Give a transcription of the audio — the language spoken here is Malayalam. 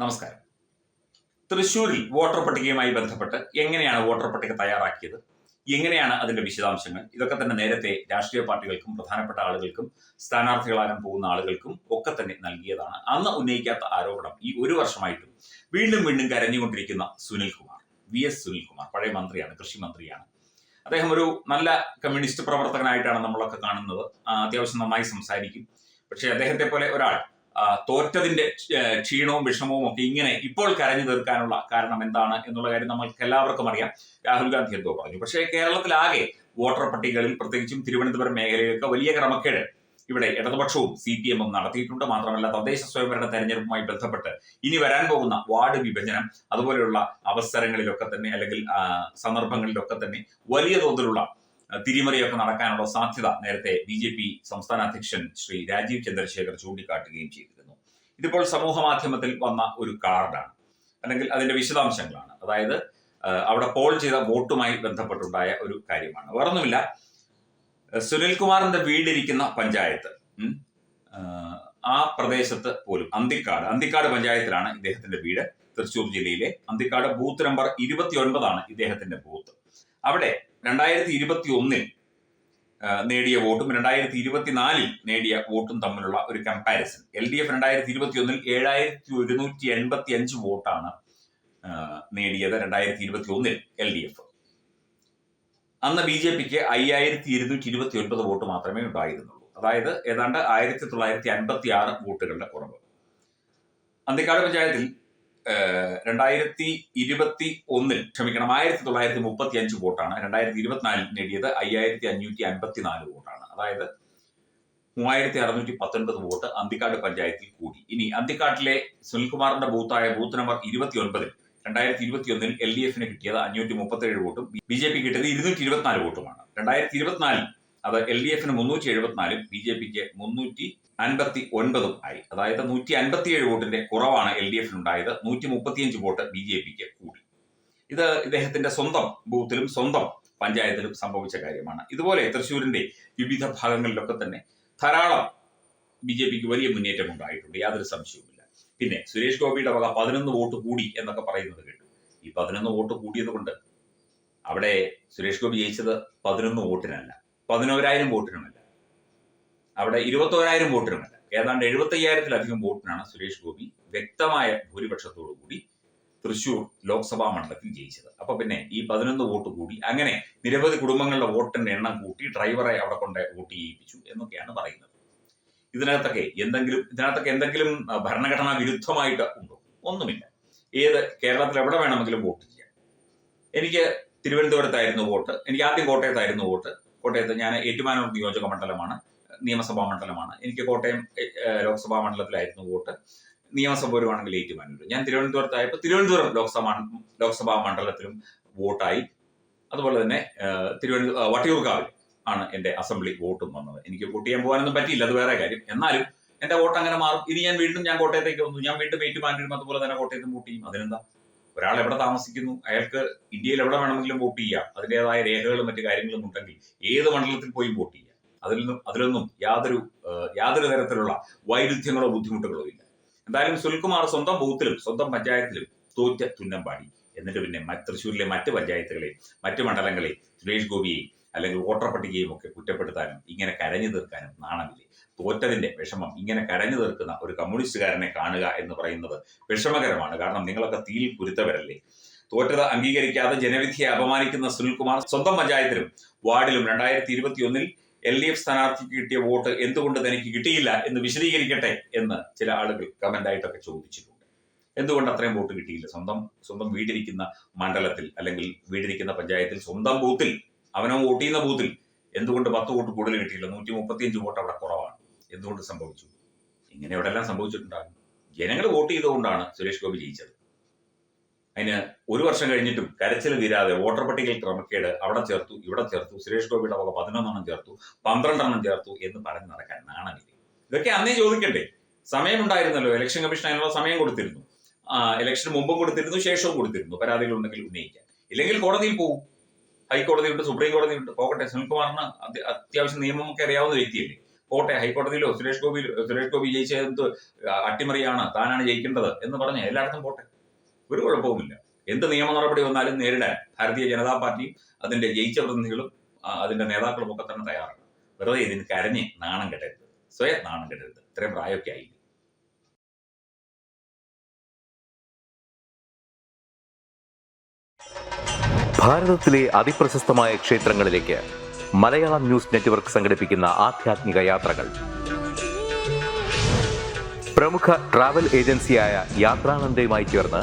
നമസ്കാരം. തൃശൂരിൽ വോട്ടർ പട്ടികയുമായി ബന്ധപ്പെട്ട് എങ്ങനെയാണ് വോട്ടർ പട്ടിക തയ്യാറാക്കിയത്? എങ്ങനെയാണ് അതിന്റെ വിശദാംശങ്ങൾ? ഇതൊക്കെ തന്നെ നേരത്തെ രാഷ്ട്രീയ പാർട്ടികൾക്കും പ്രധാനപ്പെട്ട ആളുകൾക്കും സ്ഥാനാർത്ഥികളാകാൻ പോകുന്ന ആളുകൾക്കും ഒക്കെ തന്നെ നൽകിയതാണ്. അന്ന് ഉന്നയിക്കാത്ത ആരോപണം ഈ ഒരു വർഷമായിട്ടും വീണ്ടും വീണ്ടും കരഞ്ഞുകൊണ്ടിരിക്കുന്ന സുനിൽ കുമാർ വി എസ് സുനിൽ കുമാർ പഴയ മന്ത്രിയാണ് കൃഷി മന്ത്രിയാണ്. അദ്ദേഹം ഒരു നല്ല കമ്മ്യൂണിസ്റ്റ് പ്രവർത്തകനായിട്ടാണ് നമ്മളൊക്കെ കാണുന്നത്. അത്യാവശ്യം നന്നായി സംസാരിക്കും. പക്ഷേ അദ്ദേഹത്തെ പോലെ ഒരാൾ തോറ്റതിന്റെ ക്ഷീണവും വിഷമവും ഒക്കെ ഇങ്ങനെ ഇപ്പോൾ കരഞ്ഞു തീർക്കാനുള്ള കാരണം എന്താണ് എന്നുള്ള കാര്യം നമ്മൾക്ക് എല്ലാവർക്കും അറിയാം. രാഹുൽ ഗാന്ധി എന്തോ പറഞ്ഞു. പക്ഷേ കേരളത്തിലാകെ വോട്ടർ പട്ടികകളിൽ പ്രത്യേകിച്ചും തിരുവനന്തപുരം മേഖലയിലൊക്കെ വലിയ ക്രമക്കേട് ഇവിടെ ഇടതുപക്ഷവും സി പി എമ്മും നടത്തിയിട്ടുണ്ട്. മാത്രമല്ല തദ്ദേശ സ്വയംഭരണ തെരഞ്ഞെടുപ്പുമായി ബന്ധപ്പെട്ട് ഇനി വരാൻ പോകുന്ന വാർഡ് വിഭജനം അതുപോലെയുള്ള അവസരങ്ങളിലൊക്കെ തന്നെ അല്ലെങ്കിൽ സന്ദർഭങ്ങളിലൊക്കെ തന്നെ വലിയ തോതിലുള്ള തിരിമറിയൊക്കെ നടക്കാനുള്ള സാധ്യത നേരത്തെ ബി ജെ പി സംസ്ഥാന അധ്യക്ഷൻ ശ്രീ രാജീവ് ചന്ദ്രശേഖർ ചൂണ്ടിക്കാട്ടുകയും ചെയ്തിരുന്നു. ഇതിപ്പോൾ സമൂഹ മാധ്യമത്തിൽ വന്ന ഒരു കാർഡാണ്. അല്ലെങ്കിൽ അതിന്റെ വിശദാംശങ്ങളാണ്. അതായത് അവിടെ പോൾ ചെയ്ത വോട്ടുമായി ബന്ധപ്പെട്ടുണ്ടായ ഒരു കാര്യമാണ്. വേറൊന്നുമില്ല. സുനിൽകുമാറിന്റെ വീടിരിക്കുന്ന പഞ്ചായത്ത് ആ, പ്രദേശത്ത് പോലും അന്തിക്കാട് അന്തിക്കാട് പഞ്ചായത്തിലാണ് ഇദ്ദേഹത്തിന്റെ വീട്. തൃശൂർ ജില്ലയിലെ അന്തിക്കാട് ബൂത്ത് നമ്പർ ഇരുപത്തി ഒൻപതാണ് ഇദ്ദേഹത്തിന്റെ ബൂത്ത്. അവിടെ രണ്ടായിരത്തി ഇരുപത്തി ഒന്നിൽ നേടിയ വോട്ടും രണ്ടായിരത്തി ഇരുപത്തിനാലിൽ നേടിയ വോട്ടും തമ്മിലുള്ള ഒരു കമ്പാരിസൺ എൽ ഡി എഫ് രണ്ടായിരത്തി ഇരുപത്തി ഒന്നിൽ ഏഴായിരത്തി ഒരുന്നൂറ്റി എൺപത്തി അഞ്ച് വോട്ടാണ് നേടിയത് രണ്ടായിരത്തി ഇരുപത്തി ഒന്നിൽ എൽ ഡി എഫ്. അന്ന് ബി ജെ പിക്ക് അയ്യായിരത്തി ഇരുന്നൂറ്റി ഇരുപത്തി ഒൻപത് വോട്ട് മാത്രമേ ഉണ്ടായിരുന്നുള്ളൂ. അതായത് ഏതാണ്ട് ആയിരത്തി തൊള്ളായിരത്തി അൻപത്തി ആറ് വോട്ടുകളുടെ കുറവ്. അന്തിക്കാട് പഞ്ചായത്തിൽ രണ്ടായിരത്തി ഇരുപത്തി ഒന്നിൽ ക്ഷമിക്കണം ആയിരത്തി തൊള്ളായിരത്തി മുപ്പത്തി അഞ്ച് വോട്ടാണ്. രണ്ടായിരത്തി ഇരുപത്തിനാലിൽ നേടിയത് അയ്യായിരത്തി അഞ്ഞൂറ്റി അൻപത്തി നാല് വോട്ടാണ്. അതായത് മൂവായിരത്തി അറുന്നൂറ്റി പത്തൊൻപത് വോട്ട് അന്തിക്കാട് പഞ്ചായത്തിൽ കൂടി. ഇനി അന്തിക്കാട്ടിലെ സുനിൽകുമാറിന്റെ ബൂത്തായ ബൂത്ത് നമ്പർ ഇരുപത്തി ഒൻപതിൽ രണ്ടായിരത്തി ഇരുപത്തി ഒന്നിൽ എൽ ഡി എഫിന് കിട്ടിയത് അഞ്ഞൂറ്റി മുപ്പത്തി ഏഴ് വോട്ടും ബി ജെ പി കിട്ടിയത് ഇരുന്നൂറ്റി ഇരുപത്തിനാല് വോട്ടുമാണ്. രണ്ടായിരത്തി ഇരുപത്തിനാലിൽ അത് എൽ ഡി എഫിന് മുന്നൂറ്റി എഴുപത്തിനാലും ബി ജെ പിക്ക് മുന്നൂറ്റി അൻപത്തി ഒൻപതും ആയി. അതായത് നൂറ്റി അൻപത്തിയേഴ് വോട്ടിന്റെ കുറവാണ് എൽ ഡി എഫിൽ ഉണ്ടായത് നൂറ്റി മുപ്പത്തിയഞ്ച് വോട്ട് ബി ജെ പിക്ക് കൂടി. ഇത് ഇദ്ദേഹത്തിന്റെ സ്വന്തം ബൂത്തിലും സ്വന്തം പഞ്ചായത്തിലും സംഭവിച്ച കാര്യമാണ്. ഇതുപോലെ തൃശ്ശൂരിന്റെ വിവിധ ഭാഗങ്ങളിലൊക്കെ തന്നെ ധാരാളം ബി ജെ പിക്ക് വലിയ മുന്നേറ്റം ഉണ്ടായിട്ടുണ്ട് യാതൊരു സംശയവുമില്ല. പിന്നെ സുരേഷ് ഗോപിയുടെ വക പതിനൊന്ന് വോട്ട് കൂടി എന്നൊക്കെ പറയുന്നത് കേട്ടു. ഈ പതിനൊന്ന് വോട്ട് കൂടിയതുകൊണ്ട് അവിടെ സുരേഷ് ഗോപി ജയിച്ചത് പതിനൊന്ന് വോട്ടിനല്ല. പതിനോരായിരം വോട്ടിനുമല്ല. അവിടെ ഇരുപത്തോരായിരം വോട്ടിനുമല്ല. ഏതാണ്ട് എഴുപത്തി അയ്യായിരത്തിലധികം വോട്ടിനാണ് സുരേഷ് ഗോപി വ്യക്തമായ ഭൂരിപക്ഷത്തോടു കൂടി തൃശൂർ ലോക്സഭാ മണ്ഡലത്തിൽ ജയിച്ചത്. അപ്പൊ പിന്നെ ഈ പതിനൊന്ന് വോട്ട് കൂടി അങ്ങനെ നിരവധി കുടുംബങ്ങളുടെ വോട്ടിന്റെ എണ്ണം കൂട്ടി ഡ്രൈവറെ അവിടെ കൊണ്ട് വോട്ട് ചെയ്യിപ്പിച്ചു എന്നൊക്കെയാണ് പറയുന്നത്. ഇതിനകത്തൊക്കെ എന്തെങ്കിലും ഇതിനകത്തൊക്കെ എന്തെങ്കിലും ഭരണഘടനാ വിരുദ്ധമായിട്ട് ഉണ്ടോ? ഒന്നുമില്ല. ഏത് കേരളത്തിൽ എവിടെ വേണമെങ്കിലും വോട്ട് ചെയ്യാം. എനിക്ക് തിരുവനന്തപുരത്തായിരുന്നു വോട്ട്. എനിക്ക് ആദ്യം കോട്ടയത്തായിരുന്നു വോട്ട്. കോട്ടയത്ത് ഞാൻ ഏറ്റുമാനൂർ നിയോജക മണ്ഡലമാണ്. നിയമസഭാ മണ്ഡലമാണ്. എനിക്ക് കോട്ടയം ലോക്സഭാ മണ്ഡലത്തിലായിരുന്നു വോട്ട്. നിയമസഭ വരുവാണെങ്കിൽ ഏറ്റുമാനൂർ ഞാൻ തിരുവനന്തപുരത്തായപ്പോൾ തിരുവനന്തപുരം ലോക്സഭാ ലോക്സഭാ മണ്ഡലത്തിലും വോട്ടായി. അതുപോലെ തന്നെ തിരുവനന്തപുരം വട്ടിയൂർക്കാവിൽ ആണ് എന്റെ അസംബ്ലി വോട്ടും വന്നത്. എനിക്ക് വോട്ട് ചെയ്യാൻ പോകാനൊന്നും പറ്റിയില്ല അത് വേറെ കാര്യം. എന്നാലും എന്റെ വോട്ട് അങ്ങനെ മാറും. ഇനി ഞാൻ വീണ്ടും ഞാൻ കോട്ടയത്തേക്ക് വന്നു. ഞാൻ വീണ്ടും ഏറ്റുമാനൂരും അതുപോലെ തന്നെ കോട്ടയത്തും വോട്ട് ചെയ്യും. അതിനെന്താ? ഒരാൾ എവിടെ താമസിക്കുന്നു? അയാൾക്ക് ഇന്ത്യയിൽ എവിടെ വേണമെങ്കിലും വോട്ട് ചെയ്യാം. അതിന്റെതായ രേഖകളും മറ്റു കാര്യങ്ങളും ഉണ്ടെങ്കിൽ ഏത് മണ്ഡലത്തിൽ പോയി വോട്ട് ചെയ്യാം? അതിൽ നിന്നും അതിലൊന്നും യാതൊരു യാതൊരു തരത്തിലുള്ള വൈരുദ്ധ്യങ്ങളോ ബുദ്ധിമുട്ടുകളോ ഇല്ല. എന്തായാലും സുൽകുമാർ സ്വന്തം ബൂത്തിലും സ്വന്തം പഞ്ചായത്തിലും തോറ്റ തുന്നം പാടി എന്നിട്ട് പിന്നെ തൃശ്ശൂരിലെ മറ്റ് പഞ്ചായത്തുകളെ മറ്റ് മണ്ഡലങ്ങളെ സുരേഷ് ഗോപിയെയും അല്ലെങ്കിൽ വോട്ടർ പട്ടികയും ഒക്കെ കുറ്റപ്പെടുത്താനും ഇങ്ങനെ കരഞ്ഞു തീർക്കാനും നാണമില്ലേ? തോറ്റതിന്റെ വിഷമം ഇങ്ങനെ കരഞ്ഞു തീർക്കുന്ന ഒരു കമ്മ്യൂണിസ്റ്റുകാരനെ കാണുക എന്ന് പറയുന്നത് വിഷമകരമാണ്. കാരണം നിങ്ങളൊക്കെ തീയിൽ കുരുത്തവരല്ലേ? തോറ്റത് അംഗീകരിക്കാതെ ജനവിധിയെ അപമാനിക്കുന്ന സുനിൽകുമാർ സ്വന്തം പഞ്ചായത്തിലും വാർഡിലും രണ്ടായിരത്തി ഇരുപത്തി ഒന്നിൽ എൽ ഡി എഫ് സ്ഥാനാർത്ഥിക്ക് കിട്ടിയ വോട്ട് എന്തുകൊണ്ട് തനിക്ക് കിട്ടിയില്ല എന്ന് വിശദീകരിക്കട്ടെ എന്ന് ചില ആളുകൾ കമന്റ് ആയിട്ടൊക്കെ ചോദിച്ചിട്ടുണ്ട്. എന്തുകൊണ്ട് അത്രയും വോട്ട് കിട്ടിയില്ല? സ്വന്തം സ്വന്തം വീടിരിക്കുന്ന മണ്ഡലത്തിൽ അല്ലെങ്കിൽ വീടിരിക്കുന്ന പഞ്ചായത്തിൽ സ്വന്തം ബൂത്തിൽ അവനോ വോട്ട് ചെയ്യുന്ന ബൂത്തിൽ എന്തുകൊണ്ട് പത്ത് വോട്ട് കൂടുതൽ കിട്ടിയില്ല? നൂറ്റി മുപ്പത്തിയഞ്ച് വോട്ട് അവിടെ കുറവാണ്. എന്തുകൊണ്ട് സംഭവിച്ചു? ഇങ്ങനെ എവിടെല്ലാം സംഭവിച്ചിട്ടുണ്ടാകും. ജനങ്ങൾ വോട്ട് ചെയ്തുകൊണ്ടാണ് സുരേഷ് ഗോപി ജയിച്ചത്. അതിന് ഒരു വർഷം കഴിഞ്ഞിട്ടും കരച്ചിൽ തീരാതെ വോട്ടർ പട്ടികയിൽ ക്രമക്കേട് അവിടെ ചേർത്തു ഇവിടെ ചേർത്തു സുരേഷ് ഗോപിയുടെ വക പതിനൊന്നെണ്ണം ചേർത്തു പന്ത്രണ്ടെണ്ണം ചേർത്തു എന്ന് പറഞ്ഞ് നടക്കാൻ നാണമില്ല. ഇതൊക്കെ അന്നേ ചോദിക്കണ്ടേ? സമയമുണ്ടായിരുന്നല്ലോ ഇലക്ഷൻ കമ്മീഷൻ അതിനുള്ള സമയം കൊടുത്തിരുന്നു. ഇലക്ഷൻ മുമ്പും കൊടുത്തിരുന്നു ശേഷവും കൊടുത്തിരുന്നു പരാതികൾ ഉണ്ടെങ്കിൽ ഉന്നയിക്കാൻ ഇല്ലെങ്കിൽ കോടതിയിൽ പോകും ഹൈക്കോടതിയുണ്ട് സുപ്രീം കോടതിയുണ്ട്. പോകട്ടെ സുനിൽകുമാറിന് അത്യ- അത്യാവശ്യം നിയമമൊക്കെ അറിയാവുന്ന വ്യക്തിയല്ലേ. പോട്ടെ ഹൈക്കോടതിയിലോ സുരേഷ് ഗോപി സുരേഷ് ഗോപി ജയിച്ചത് അട്ടിമറിയാണ് താനാണ് ജയിക്കേണ്ടത് എന്ന് പറഞ്ഞ് എല്ലായിടത്തും പോട്ടെ ഒരു കുഴപ്പവുമില്ല. എന്ത് നിയമ നടപടി വന്നാലും നേരിടാൻ ഭാരതീയ ജനതാ പാർട്ടി അതിന്റെ ജയിച്ച പ്രതിനിധികളും അതിന്റെ നേതാക്കളും ഒക്കെ തന്നെ തയ്യാറാണ്. വെറുതെ ഇതിന് കരഞ്ഞ് നാണം കെട്ടരുത്. സ്വയം നാണം കെട്ടരുത്. ഇത്രയും പ്രായമൊക്കെ ആയി ഭാരതത്തിലെ അതിപ്രശസ്തമായ ക്ഷേത്രങ്ങളിലേക്ക് മലയാളം ന്യൂസ് നെറ്റ്വർക്ക് സംഘടിപ്പിക്കുന്ന ആധ്യാത്മിക യാത്രകൾ. പ്രമുഖ ട്രാവൽ ഏജൻസിയായ യാത്രാനന്ദയുമായി ചേർന്ന്